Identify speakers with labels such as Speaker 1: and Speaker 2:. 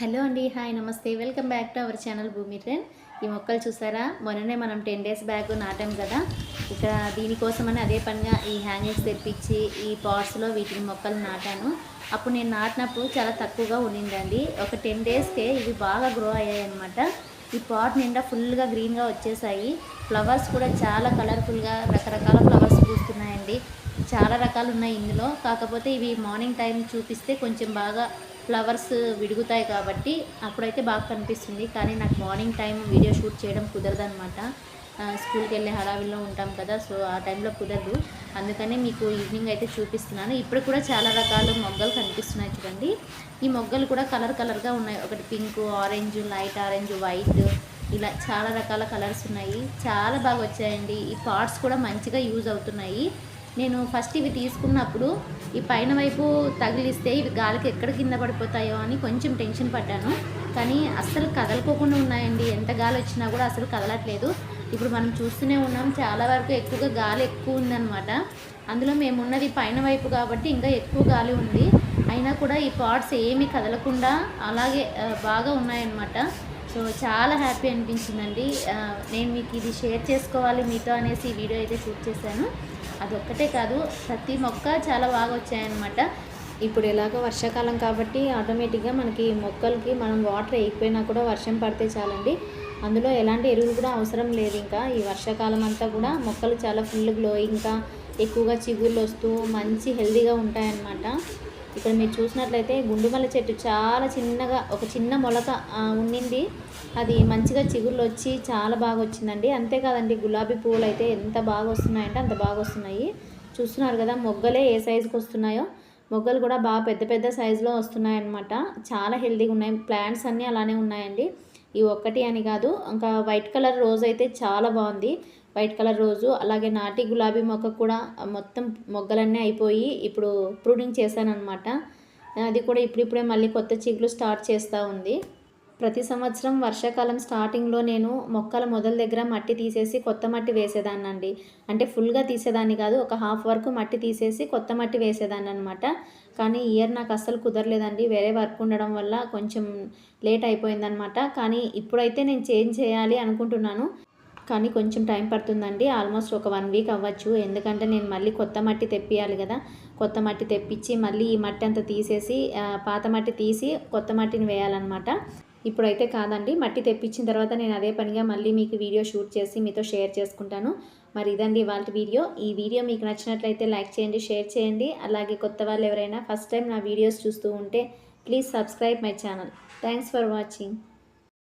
Speaker 1: Hello అండి hi నమస్తే. Welcome back to our channel Bhoomi trend. ఈ మొక్కలు చూసారా? మొన్ననే మనం టెన్ డేస్ బ్యాక్ నాటాం కదా. ఇక దీనికోసమని అదే పనిగా ఈ హ్యాంగింగ్స్ తెప్పించి ఈ పాట్స్లో వీటిని మొక్కలు నాటాను. అప్పుడు నేను నాటినప్పుడు చాలా తక్కువగా ఉండిందండి. ఒక టెన్ డేస్కే ఇవి బాగా గ్రో అయ్యాయి అనమాట ఈ పాట్ నిండా ఫుల్గా గ్రీన్గా వచ్చేసాయి. ఫ్లవర్స్ కూడా చాలా కలర్ఫుల్గా రకరకాల ఫ్లవర్స్ పూస్తున్నాయండి. చాలా రకాలు ఉన్నాయి ఇందులో. కాకపోతే ఇవి మార్నింగ్ టైం చూపిస్తే కొంచెం బాగా ఫ్లవర్స్ విడుగుతాయి కాబట్టి అప్పుడైతే బాగా కనిపిస్తుంది. కానీ నాకు మార్నింగ్ టైం వీడియో షూట్ చేయడం కుదరదనమాట స్కూల్కి వెళ్ళే హడావిల్లో ఉంటాం కదా సో ఆ టైంలో కుదరదు. అందుకనే మీకు ఈవినింగ్ అయితే చూపిస్తున్నాను. ఇప్పుడు కూడా చాలా రకాల మొగ్గలు కనిపిస్తున్నాయి చూడండి. ఈ మొగ్గలు కూడా కలర్ కలర్గా ఉన్నాయి. ఒకటి pink orange light orange white ఇలా చాలా రకాల కలర్స్ ఉన్నాయి. చాలా బాగా వచ్చాయండి. ఈ పార్ట్స్ కూడా మంచిగా యూజ్ అవుతున్నాయి. నేను ఫస్ట్ ఇవి తీసుకున్నప్పుడు ఈ పైన వైపు తగిలిస్తే ఇవి గాలికి ఎక్కడ కింద పడిపోతాయో అని కొంచెం టెన్షన్ పడ్డాను. కానీ అస్సలు కదలకోకుండా ఉన్నాయండి. ఎంత గాలి వచ్చినా కూడా అసలు కదలట్లేదు. ఇప్పుడు మనం చూస్తూనే ఉన్నాం చాలా వరకు ఎక్కువగా గాలి ఎక్కువ ఉందన్నమాట. అందులో మేము ఉన్నది పైన వైపు కాబట్టి ఇంకా ఎక్కువ గాలి ఉంది. అయినా కూడా ఈ పార్ట్స్ ఏమీ కదలకుండా అలాగే బాగా ఉన్నాయన్నమాట. సో చాలా హ్యాపీ అనిపించిందండి. నేను మీకు ఇది షేర్ చేసుకోవాలి మీతో అనేసి ఈ వీడియో అయితే షూట్ చేశాను. అదొక్కటే కాదు ప్రతి మొక్క చాలా బాగా వచ్చాయన్నమాట. ఇప్పుడు ఎలాగో వర్షాకాలం కాబట్టి ఆటోమేటిక్గా మనకి మొక్కలకి మనం వాటర్ వేయకపోయినా కూడా వర్షం పడితే చాలండి. అందులో ఎలాంటి ఎరువులు కూడా అవసరం లేదు ఇంకా. ఈ వర్షాకాలం అంతా కూడా మొక్కలు చాలా ఫుల్ ఇంకా ఎక్కువగా చిగుళ్ళు వస్తూ మంచి హెల్దీగా ఉంటాయన్నమాట. ఇక్కడ మీరు చూసినట్లయితే గుండుమల్ల చెట్టు చాలా చిన్నగా ఒక చిన్న మొలక ఉండింది అది మంచిగా చిగుళ్ళు వచ్చి చాలా బాగా వచ్చిందండి. అంతేకాదండి గులాబీ పువ్వులు అయితే ఎంత బాగా వస్తున్నాయంటే అంత బాగా వస్తున్నాయి. చూస్తున్నారు కదా మొగ్గలే ఏ సైజుకి వస్తున్నాయో? మొగ్గలు కూడా బాగా పెద్ద పెద్ద సైజులో వస్తున్నాయన్నమాట. చాలా హెల్తీగా ఉన్నాయి. ప్లాంట్స్ అన్నీ అలానే ఉన్నాయండి. ఈ ఒక్కటి అని కాదు ఇంకా వైట్ కలర్ రోజ్ అయితే చాలా బాగుంది. వైట్ కలర్ రోజు అలాగే నాటి గులాబీ మొక్క కూడా మొత్తం మొగ్గలన్నీ అయిపోయి ఇప్పుడు ప్రూనింగ్ చేశాను అనమాట అది కూడా ఇప్పుడిప్పుడే మళ్ళీ కొత్త చిగులు స్టార్ట్ చేస్తూ ఉంది. ప్రతి సంవత్సరం వర్షాకాలం స్టార్టింగ్లో నేను మొక్కల మొదల దగ్గర మట్టి తీసేసి కొత్త మట్టి వేసేదాన్నండి. అంటే ఫుల్గా తీసేదాన్ని కాదు ఒక హాఫ్ వరకు మట్టి తీసేసి కొత్త మట్టి వేసేదాన్ని అనమాట కానీ ఇయర్ నాకు అస్సలు కుదరలేదండి. వేరే వర్క్ ఉండడం వల్ల కొంచెం లేట్ అయిపోయిందనమాట కానీ ఇప్పుడైతే నేను చేంజ్ చేయాలి అనుకుంటున్నాను. కానీ కొంచెం టైం పడుతుందండి. ఆల్మోస్ట్ ఒక వన్ వీక్ అవ్వచ్చు. ఎందుకంటే నేను మళ్ళీ కొత్త మట్టి తెప్పియాలి కదా. కొత్త మట్టి తెప్పించి మళ్ళీ ఈ మట్టి అంతా తీసేసి పాత మట్టి తీసి కొత్త మట్టిని వేయాలన్నమాట. ఇప్పుడైతే కాదండి. మట్టి తెప్పించిన తర్వాత నేను అదే పనిగా మళ్ళీ మీకు వీడియో షూట్ చేసి మీతో షేర్ చేసుకుంటాను. మరి ఇదండి వాళ్ళ వీడియో. ఈ వీడియో మీకు నచ్చినట్లయితే లైక్ చేయండి షేర్ చేయండి. అలాగే కొత్త వాళ్ళు ఎవరైనా ఫస్ట్ టైం నా వీడియోస్ చూస్తూ ఉంటే please subscribe my channel. Thanks for watching.